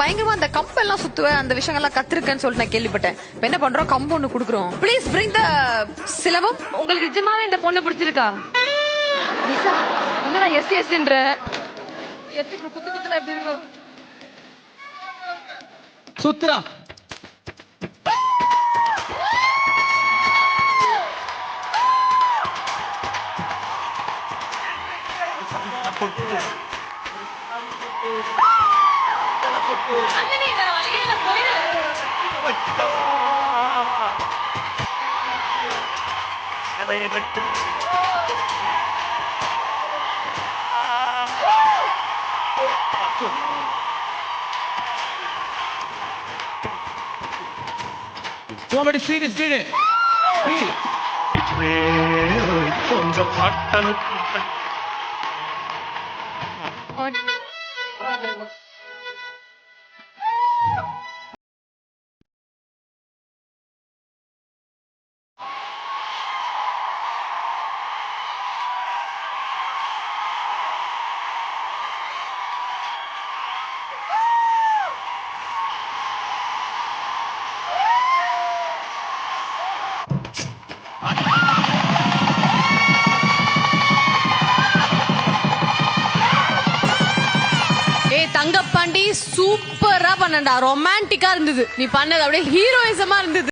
பயங்கரமா அந்த கம்பெல்லாம் சுத்துவ அந்த விஷயங்கள்லாம் கத்துருக்கேன்னு சொல்லிட்டு நான் கேள்விப்பட்டேன். இப்ப என்ன பண்றோம்? கம்பு ஒண்ணு குடுக்குறோம். ப்ளீஸ் bring த சிலபம் உங்களுக்கு நிஜமாவே இந்த பொண்ணு பிடிச்சிருக்கா? என்ன எஸ் எஸ்ன்ற குத்து குத்துல எப்படி இருக்கும் Suthra Somebody see this, did it? See it. கொஞ்சம் பாட்டல் தங்கப்பாண்டி சூப்பரா பண்ணடா ரொமான்டிக்கா இருந்தது. நீ பண்ணது அப்படியே ஹீரோயிசமா இருந்தது.